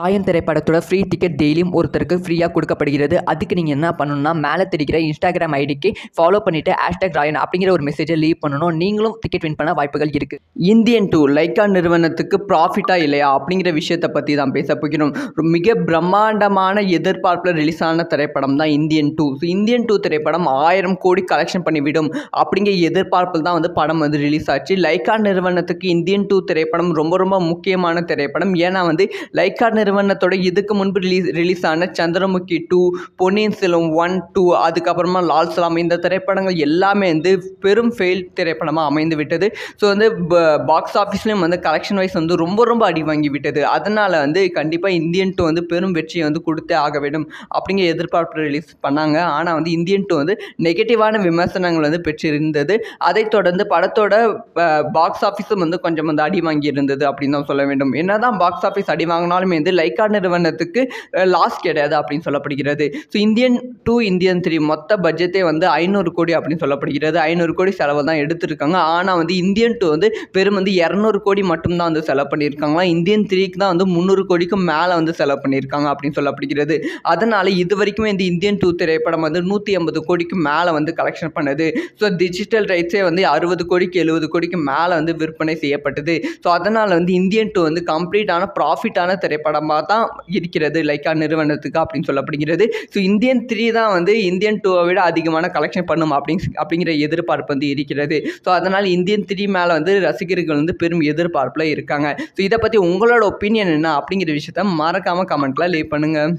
ராயன் திரைப்படத்தோட free ticket டெய்லியும் ஒருத்தருக்கு ஃப்ரீயாக கொடுக்கப்படுகிறது. அதுக்கு நீங்கள் என்ன பண்ணணும்னா மேலே தெரிகிற இன்ஸ்டாகிராம் ஐடிக்கு ஃபாலோ பண்ணிவிட்டு ஹேஷ்டாக் ராயன் அப்படிங்கிற ஒரு மெசேஜை லீவ் பண்ணணும். நீங்களும் டிக்கெட் வின் பண்ண வாய்ப்புகள் இருக்குது இந்தியன் டூ லைக்கா நிறுவனத்துக்கு ப்ராஃபிட்டாக இல்லையா அப்படிங்கிற விஷயத்தை பற்றி தான் பேச போகிறோம். மிக பிரம்மாண்டமான எதிர்பார்ப்பில் ரிலீஸ் ஆன திரைப்படம் தான் Indian two so Indian two திரைப்படம் ஆயிரம் கோடி கலெக்ஷன் பண்ணிவிடும் அப்படிங்கிற எதிர்பார்ப்பில் தான் வந்து படம் வந்து ரிலீஸ் ஆச்சு. லைக்கா நிறுவனத்துக்கு இந்தியன் டூ திரைப்படம் ரொம்ப ரொம்ப முக்கியமான திரைப்படம். ஏன்னா வந்து லைக்கா நிறுவனத்தோட இதுக்கு முன்பு ரிலீஸ் ரிலீஸ் ஆன Chandramukhi two Ponniyin Selvan one two அதுக்கப்புறமா லால் சலாம் இந்த திரைப்படங்கள் எல்லாமே வந்து பெரும் ஃபெயில் திரைப்படமாக அமைந்து விட்டது. ஸோ வந்து பாக்ஸ் ஆஃபீஸ்லேயும் வந்து கலெக்ஷன் வைஸ் வந்து ரொம்ப ரொம்ப அடி வாங்கி விட்டது. அதனால் வந்து கண்டிப்பாக இந்தியன் டூ வந்து பெரும் வெற்றியை வந்து கொடுத்தே ஆக வேண்டும் அப்படிங்கிற எதிர்பார்ப்பு ரிலீஸ் பண்ணாங்க. ஆனால் வந்து இந்தியன் டூ வந்து நெகட்டிவான விமர்சனங்கள் வந்து பெற்றிருந்தது. அதைத் தொடர்ந்து படத்தோட பாக்ஸ் ஆஃபீஸும் வந்து கொஞ்சம் வந்து அடி வாங்கி இருந்தது அப்படின்னு தான் சொல்ல வேண்டும். என்னதான் பாக்ஸ் ஆஃபீஸ் அடி வாங்கினாலுமே வந்து லைக்கா நிறுவனத்துக்கு லாஸ் கிடையாது அப்படின்னு சொல்லப்படுகிறது. So Indian two Indian three மொத்த பட்ஜெட்டே வந்து ஐநூறு கோடி அப்படின்னு சொல்லப்படுகிறது. ஐநூறு கோடி செலவு தான் எடுத்திருக்காங்க. ஆனால் வந்து இந்தியன் டூ வந்து வெறும் வந்து இரநூறு கோடி மட்டும்தான் வந்து செலவு பண்ணியிருக்காங்களா இந்தியன் த்ரீக்கு தான் வந்து முந்நூறு கோடிக்கும் மேலே வந்து செலவு பண்ணியிருக்காங்க அப்படின்னு சொல்லப்படுகிறது. அதனால் இது வரைக்குமே இந்த இந்தியன் டூ திரைப்படம் வந்து நூற்றி ஐம்பது கோடிக்கு மேலே வந்து கலெக்ஷன் பண்ணுது. ஸோ டிஜிட்டல் ரைட்ஸே வந்து அறுபது கோடிக்கு எழுபது கோடிக்கு மேலே வந்து விற்பனை செய்யப்பட்டது. ஸோ அதனால் வந்து இந்தியன் டூ வந்து கம்ப்ளீட்டான ப்ராஃபிட்டான திரைப்படம் திரைப்படமாக தான் இருக்கிறது லைக்கா நிறுவனத்துக்கு அப்படின்னு சொல்லப்படுகிறது. ஸோ இந்தியன் த்ரீ தான் வந்து இந்தியன் டூவை விட அதிகமான கலெக்ஷன் பண்ணும் அப்படின்னு அப்படிங்கிற எதிர்பார்ப்பு வந்து இருக்கிறது. ஸோ அதனால் இந்தியன் த்ரீ மேலே வந்து ரசிகர்கள் வந்து பெரும் எதிர்பார்ப்பில் இருக்காங்க. ஸோ இதை பற்றி உங்களோட ஒப்பீனியன் என்ன அப்படிங்கிற விஷயத்த மறக்காமல் கமெண்ட்டில் லீவ் பண்ணுங்கள்